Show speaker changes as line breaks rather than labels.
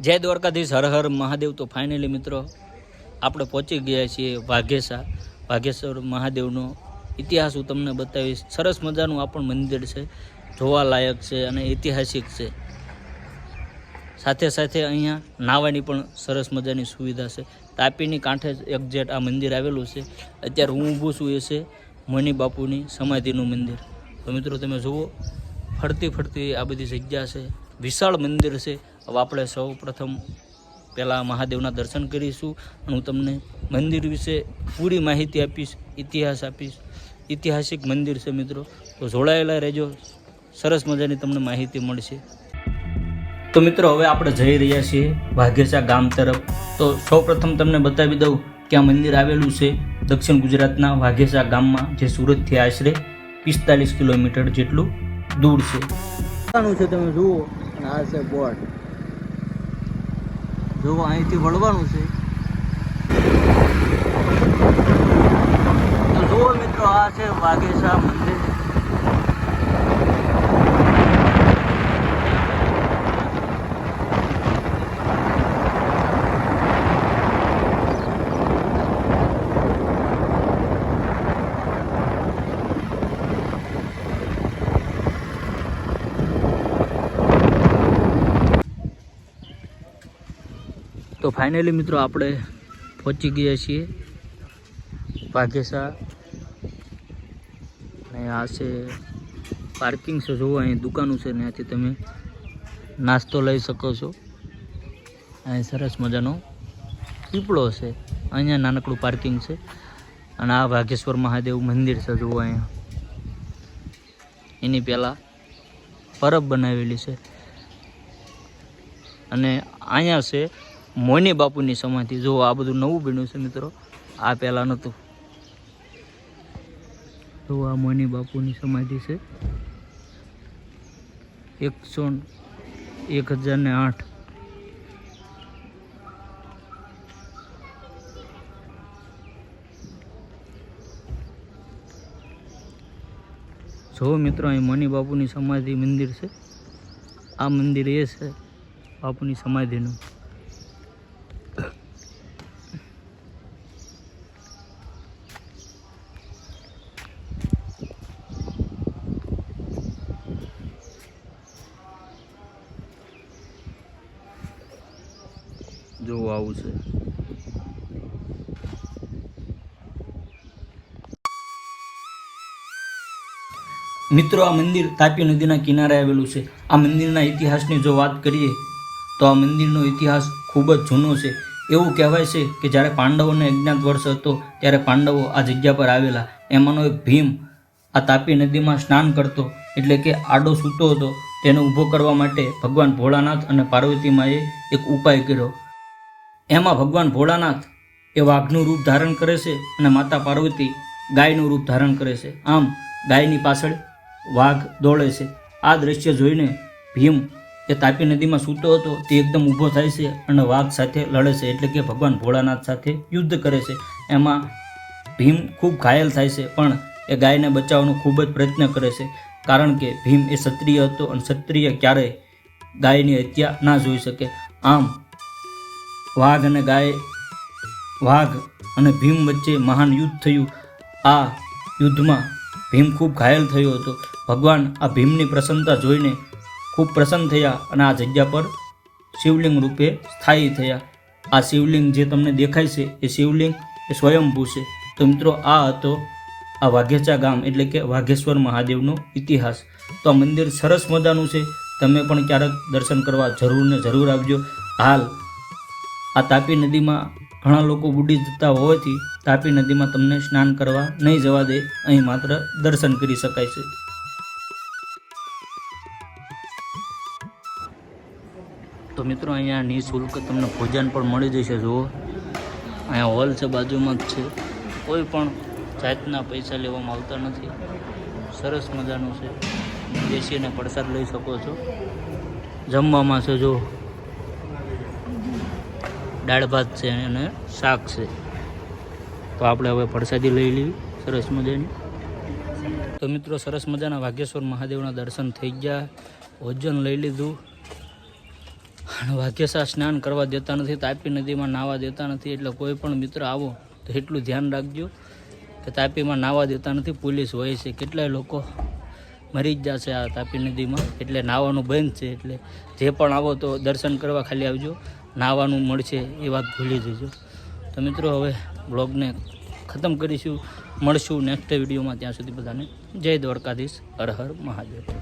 જય દ્વારકાધીશ, હર હર મહાદેવ. તો ફાઇનલી મિત્રો, આપણે પહોંચી ગયા છીએ વાઘેસા. વાઘેશ્વર મહાદેવનો ઇતિહાસ હું તમને બતાવીશ. સરસ મજાનું આ પણ મંદિર છે, જોવાલાયક છે અને ઐતિહાસિક છે. સાથે સાથે અહીંયા નાવાની પણ સરસ મજાની સુવિધા છે. તાપીની કાંઠે જ એક્ઝેક્ટ આ મંદિર આવેલું છે. અત્યારે હું ઊભું છું એ છે મોની બાપુની સમાધિનું મંદિર. તો મિત્રો તમે જુઓ, ફરતી ફરતી આ બધી જગ્યા છે. વિશાળ મંદિર છે. હવે આપણે સૌ પ્રથમ પહેલાં મહાદેવના દર્શન કરીશું અને હું તમને મંદિર વિશે પૂરી માહિતી આપીશ, ઇતિહાસ આપીશ. ઐતિહાસિક મંદિર છે મિત્રો. તો જોડાયેલા રહેજો. સરસ મજાની તમને માહિતી મળશે. તો મિત્રો, હવે આપણે જઈ રહ્યા છીએ વાઘેસા ગામ તરફ. તો સૌપ્રથમ તમને બતાવી દઉં કે આ મંદિર આવેલું છે દક્ષિણ ગુજરાતના વાઘેસા ગામમાં, જે સુરતથી આશરે પિસ્તાલીસ કિલોમીટર જેટલું દૂર છે. છે તમે જુઓ અને આ છે બોર્ડ. જુઓ અહીંથી વળવાનું છે. તો જુઓ મિત્રો આ છે વાઘેશા મંદિર. તો ફાઇનલી મિત્રો આપણે પહોંચી ગયા છીએ વાઘેસા. અને આ છે પાર્કિંગ છે જોવો અહીં દુકાનો છે ત્યાંથી તમે નાસ્તો લઈ શકો છો. અહીં સરસ મજાનો પીપળો છે, અહીંયા નાનકડું પાર્કિંગ છે. અને આ વાઘેશ્વર મહાદેવ મંદિર છે, જુઓ અહીંયા. એની પહેલાં પરબ બનાવેલી છે. અને અહીંયા છે મોની બાપુની સમાધિ. જો આ બધું નવું બન્યું છે મિત્રો, આ પહેલાં નહોતું. જો આ મોની બાપુની સમાધિ છે. એકસો એક હજાર ને આઠ. જો મિત્રો, અહીં મોની બાપુની સમાધિ મંદિર છે. આ મંદિર એ છે બાપુની સમાધિનું. જો આવું છે. મિત્રો, આ મંદિર તાપી નદીના કિનારે આવેલું છે. આ મંદિરના ઇતિહાસની જો વાત કરીએ, તો આ મંદિરનો ઇતિહાસ ખૂબ જ જૂનો છે. એવું કહેવાય છે કે જ્યારે પાંડવોને અજ્ઞાત વર્ષ હતો, ત્યારે પાંડવો આ જગ્યા પર આવેલા. એમાંનો એક ભીમ આ તાપી નદીમાં સ્નાન કરતો, એટલે કે આડો સૂતો હતો. તેને ઊભો કરવા માટે ભગવાન ભોળાનાથ અને પાર્વતી માએ એક ઉપાય કર્યો. એમાં ભગવાન ભોળાનાથ એ વાઘનું રૂપ ધારણ કરે છે અને માતા પાર્વતી ગાયનું રૂપ ધારણ કરે છે. આમ ગાયની પાછળ વાઘ દોડે છે. આ દ્રશ્ય જોઈને ભીમ એ તાપી નદીમાં સૂતો હતો. તે એકદમ ઊભો થાય છે અને વાઘ સાથે લડે છે એટલે કે ભગવાન ભોળાનાથ સાથે યુદ્ધ કરે છે. એમાં ભીમ ખૂબ ઘાયલ થાય છે પણ એ ગાયને બચાવવાનો ખૂબ જ પ્રયત્ન કરે છે. કારણ કે ભીમ એ ક્ષત્રિય હતો અને ક્ષત્રિય ક્યારેય ગાયની હત્યા ના જોઈ શકે. આમ વાઘ અને ગાય, વાઘ અને ભીમ વચ્ચે મહાન યુદ્ધ થયું. આ યુદ્ધમાં ભીમ ખૂબ ઘાયલ થયો હતો. ભગવાન આ ભીમની પ્રસન્નતા જોઈને ખૂબ પ્રસન્ન થયા અને આ જગ્યા પર શિવલિંગ રૂપે સ્થાયી થયા. આ શિવલિંગ જે તમને દેખાય છે એ શિવલિંગ એ સ્વયંભૂ છે. તો મિત્રો, આ હતો આ વાઘેચા ગામ એટલે કે વાઘેશ્વર મહાદેવનો ઇતિહાસ. તો આ મંદિર સરસ મજાનું છે. તમે પણ ક્યારેક દર્શન કરવા જરૂર ને જરૂર આવજો. હાલ આ તાપી નદીમાં ઘણા લોકો બુડી જતા હોવાથી તાપી નદીમાં તમને સ્નાન કરવા નહીં જવા દે, અહીં માત્ર દર્શન કરી શકાય છે. તો મિત્રો, અહીંયા નિઃશુલ્ક તમને ભોજન પણ મળી જશે, જુઓ. અહીંયા હોલ છે, બાજુમાં જ છે. કોઈ પણ જાતના પૈસા લેવામાં આવતા નથી. સરસ મજાનું છે. બેસીને પ્રસાદ લઈ શકો છો. જમવામાં છે જો દાળ ભાત છે અને શાક છે. તો આપણે હવે પ્રસાદી લઈ લેવી. સરસ મજાની. તો મિત્રો, સરસ મજાના વાઘેશ્વર મહાદેવના દર્શન થઈ ગયા. ભોજન લઈ લીધું. અને વાઘેશા સ્નાન કરવા દેતા નથી, તાપી નદીમાં નાહવા દેતા નથી. એટલે કોઈ પણ મિત્ર આવો, તો એટલું ધ્યાન રાખજો કે તાપીમાં નાહવા દેતા નથી. પોલીસ હોય છે. કેટલાય લોકો મરી જ જશે આ તાપી નદીમાં. એટલે નાહવાનું બંધ છે. એટલે જે પણ આવો તો દર્શન કરવા ખાલી આવજો. નાહવાનું મળશે એ વાત ભૂલી જજો. તો મિત્રો, હવે બ્લોગને ખતમ કરીશું. મળશું નેક્સ્ટ વિડીયોમાં ત્યાં સુધી બધાને જય દ્વારકાધીશ. હર હર મહાદેવ.